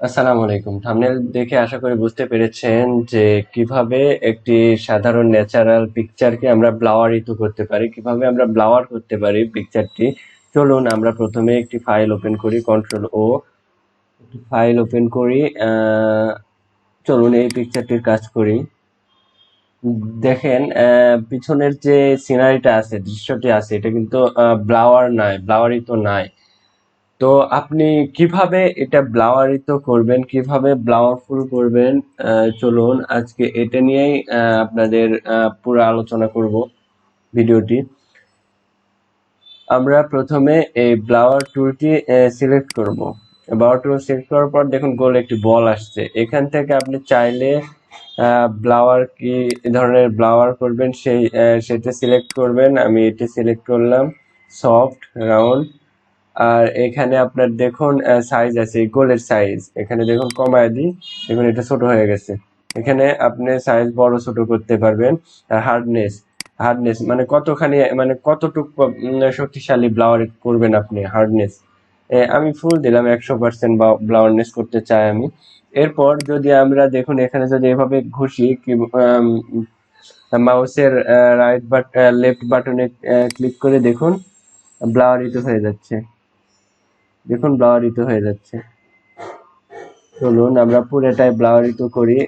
আসসালামু আলাইকুম। থাম্বনেল দেখে আশা করি বুঝতে পেরেছেন যে কীভাবে একটি সাধারণ ন্যাচারাল পিকচারকে আমরা ব্লাওয়ারিত করতে পারি, কীভাবে আমরা ব্লাওয়ার করতে পারি পিকচারটি চলুন আমরা প্রথমে একটি ফাইল ওপেন করি কন্ট্রোল ও ফাইল ওপেন করি চলুন এই পিকচারটির কাজ করি। দেখেন পিছনের যে সিনারিটা আছে, দৃশ্যটি আছে, এটা কিন্তু ব্লাওয়ার নাই ব্লাওয়ারিত নাই। তো আপনি কীভাবে এটা ব্লাওয়ারিত করবেন, কীভাবে ব্লাওয়ারফুল করবেন চলুন আজকে এটা নিয়েই আপনাদের পুরো আলোচনা করব ভিডিওটি। আমরা প্রথমে এই ব্লাওয়ার টুলটি সিলেক্ট করব। ব্লাওয়ার টুল সিলেক্ট করার পর দেখুন গোল একটি বল আসছে। এখান থেকে আপনি চাইলে ব্লাওয়ার কি ধরনের ব্লাওয়ার করবেন সেই সেটা সিলেক্ট করবেন। আমি এটি সিলেক্ট করলাম সফট, রাউন্ড। আর এখানে আপনার দেখুন সাইজ আছে গোলের সাইজ এখানে দেখুন, কমায় দিই। দেখুন, এটা ছোট হয়ে গেছে। এখানে আপনি সাইজ বড়, ছোট করতে পারবেন। আর হার্ডনেস হার্ডনেস মানে কতখানি মানে কতটুক শক্তিশালী ব্লাওয়ার করবেন আপনি হার্ডনেস আমি ফুল দিলাম, একশো পার্সেন্ট ব্লাওয়ারনেস করতে চাই আমি। এরপর যদি আমরা দেখুন, এখানে যদি এভাবে ঘুষি মাউসের রাইট বাট লেফট বাটনে ক্লিক করে দেখুন ব্লাওয়ারিত হয়ে যাচ্ছে। দেখুন ব্লাওয়ারিত হয়ে যাচ্ছে। চলুন, আমরা পুরোটাই ব্লাওয়ারিত করি।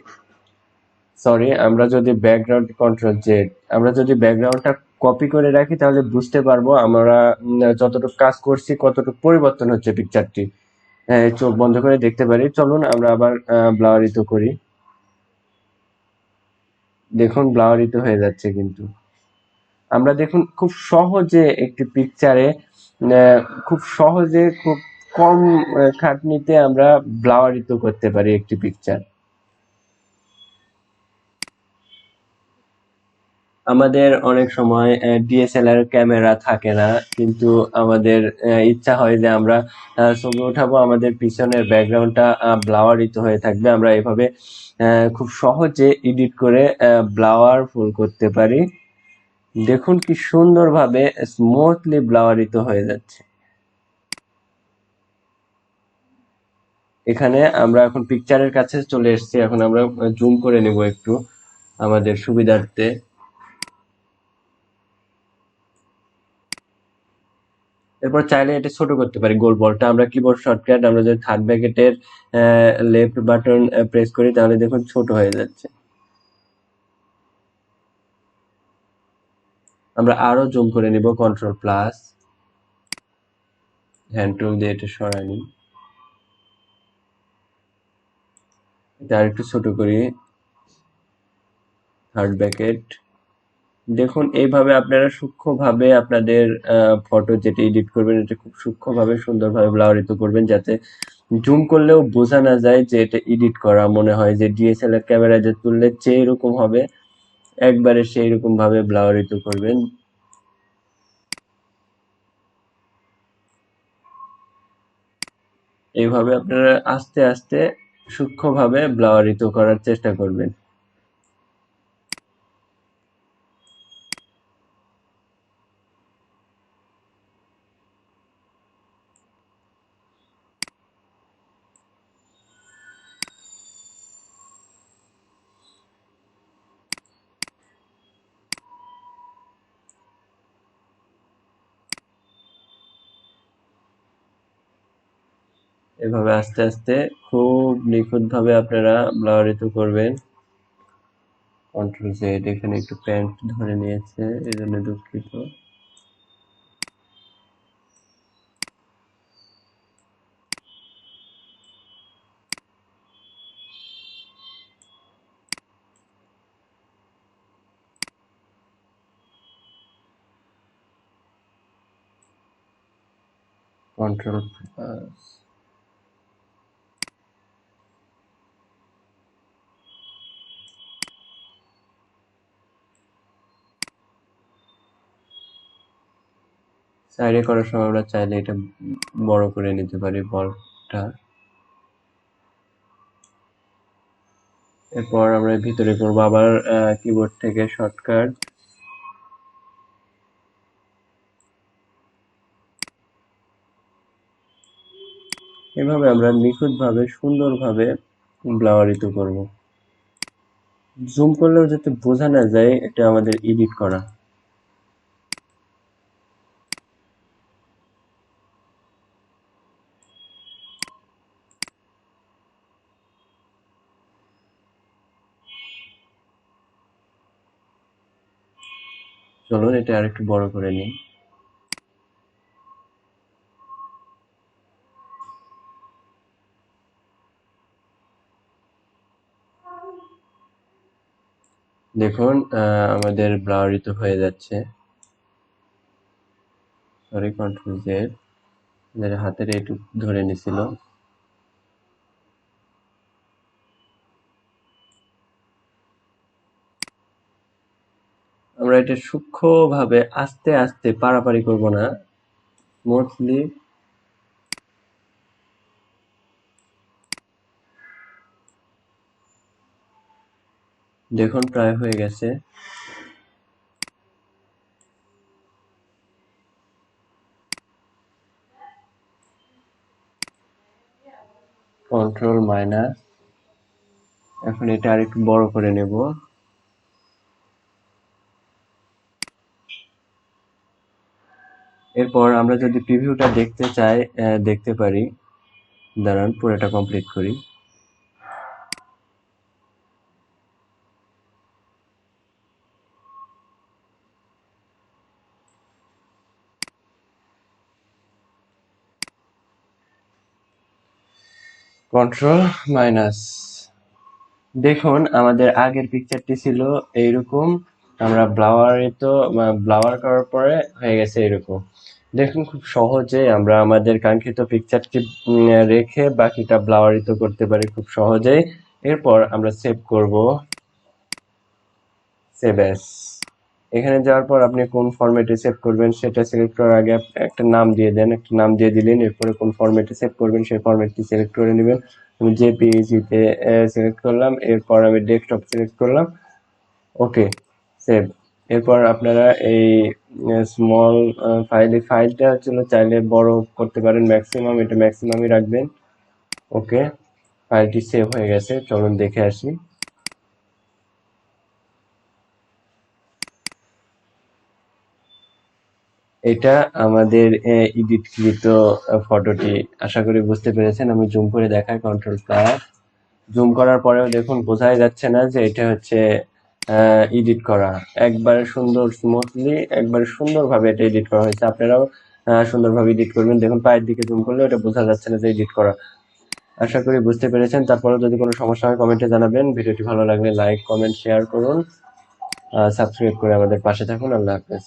সরি আমরা যদি ব্যাকগ্রাউন্ড কন্ট্রোল জেড আমরা যদি ব্যাকগ্রাউন্ডটা কপি করে রাখি, তাহলে বুঝতে পারব আমরা যতটুকু কাজ করছি, কতটুকু পরিবর্তন হচ্ছে পিকচারটি চোখ বন্ধ করে দেখতে পারি। চলুন, আমরা আবার ব্লাওয়ারিত করি। দেখুন ব্লাওয়ারিত হয়ে যাচ্ছে কিন্তু। আমরা দেখুন, খুব সহজে একটি পিকচারে খুব সহজে খুব কম খাটনিতে আমরা ব্লাওয়ারিত করতে পারি একটি পিকচার আমাদের অনেক সময় ডিএসএলআর ক্যামেরা থাকে না, কিন্তু আমাদের ইচ্ছা হয় যে আমরা ছবি উঠাবো, আমাদের পিছনের ব্যাকগ্রাউন্ডটা ব্লাওয়ারিত হয়ে থাকবে। আমরা এভাবে খুব সহজে এডিট করে ব্লাওয়ার ফুল করতে পারি। দেখুন কি সুন্দরভাবে স্মুথলি ব্লাওয়ারিত হয়ে যাচ্ছে। এখানে আমরা এখন পিকচারের কাছে চলে এসেছি। এখন আমরা জুম করে নেব একটু আমাদের সুবিধার্থে। এরপর চাইলে এটা ছোট করতে পারি, গোল বলটা। আমরা কিবোর্ড শর্টকাট আমরা যদি থার্ড ব্র্যাকেটের লেফট বাটন প্রেস করি, তাহলে দেখুন ছোট হয়ে যাচ্ছে। আমরা আরও জুম করে নিব কন্ট্রোল প্লাস হ্যান্ড টুল দিয়ে এটা সরাই নিই। এটা আরেকটু ছোট করি। থার্ড ব্র্যাকেট দেখুন, এইভাবে আপনারা সূক্ষ্মভাবে আপনাদের ফটো যেটা এডিট করবেন, এটা খুব সূক্ষ্মভাবে সুন্দরভাবে ব্লাউরিত করবেন, যাতে জুম করলেও বোঝা না যায় যে এটা এডিট করা মনে হয় যে ডিএসএলআর ক্যামেরা যে তুললে যেই রকম হবে। একবারে সেই রকম ভাবে ব্লাউরিত করবেন। এইভাবে আপনারা আস্তে আস্তে সূক্ষ্মভাবে ব্লাউরিত করার চেষ্টা করবেন। এভাবে আস্তে আস্তে খুব নিখুঁতভাবে আপনারা ব্লাউরিত করবেন। কন্ট্রোল জেড এখানে একটু প্যান্ট ধরে নিয়েছে এই জন্য দুঃখিত। কন্ট্রোল প্লাস সাইডে করার সময় আমরা চাইলে এটা বড় করে নিতে পারি বলটা। এরপর আমরা ভিতরে করব আবার কিবোর্ড থেকে শর্টকাট এভাবে আমরা নিখুঁতভাবে, সুন্দরভাবে ব্লাওয়ারিত করব। জুম করলেও যাতে বোঝা না যায়, এটা আমাদের এডিট করা। চলুন, এটা আরেকটু বড় করে নিই। দেখুন আমাদের ব্লাউরিত হয়ে যাচ্ছে। সরি কন্ট্রোল জেড হাতের এইটুকু ধরে নিছিল। আমরা এটা সূক্ষ্মভাবে আস্তে আস্তে পারাপারি করব না। মোস্টলি দেখুন, প্রায় হয়ে গেছে। কন্ট্রোল মাইনাস এখন এটা আরেকটু বড় করে নেব। এরপর আমরা যদি প্রিভিউটা দেখতে চাই দেখতে পারি। দাঁড়ান, পুরোটা কমপ্লিট করি। কন্ট্রোল মাইনাস দেখুন, আমাদের আগের পিকচারটি ছিল এইরকম। আমরা ব্লাওয়ারে তো ব্লাওয়ার করার পরে হয়ে গেছে এরকম। দেখুন খুব সহজে আমরা আমাদের কাঙ্ক্ষিত পিকচারটি রেখে বাকিটা ব্লাওয়ারিত করতে পারি খুব সহজেই। এরপর আমরা সেভ করব। সেভ অ্যাস এখানে যাওয়ার পর আপনি কোন ফরম্যাটে সেভ করবেন সেটা সিলেক্ট করার আগে একটা নাম দিয়ে দেন। একটা নাম দিয়ে দিলেন, এরপরে কোন ফরম্যাটে সেভ করবেন সেই ফরম্যাটটি সিলেক্ট করে নেবেন। আমি জেপিইজিতে সিলেক্ট করলাম, এরপর আমি ডেস্কটপ সিলেক্ট করলাম। ওকে সেভ এরপর আপনারা এই স্মল ফাইলে ফাইলটা হচ্ছে চাইলে বড় করতে পারেন ম্যাক্সিমাম এটা ম্যাক্সিমামই রাখবেন। ওকে ফাইলটি সেভ হয়ে গেছে, চলুন দেখে আসি। এটা আমাদের এডিটকৃত ফটোটি আশা করি বুঝতে পেরেছেন, আমি জুম করে দেখাই কন্ট্রোল প্লাস জুম করার পরেও দেখুন, বোঝাই যাচ্ছে না যে এটা হচ্ছে এডিট করা। একবারে সুন্দর স্মুথলি একবারে সুন্দরভাবে এটা এডিট করা হয়েছে। আপনারাও সুন্দরভাবে এডিট করবেন। দেখুন, পায়ের দিকে জুম করলে ওটা বোঝা যাচ্ছে না যে এডিট করা। আশা করি বুঝতে পেরেছেন। তারপরেও যদি কোনো সমস্যা হয় কমেন্টে জানাবেন। ভিডিওটি ভালো লাগলে লাইক কমেন্ট শেয়ার করুন। সাবস্ক্রাইব করে আমাদের পাশে থাকুন। আল্লাহ হাফেজ।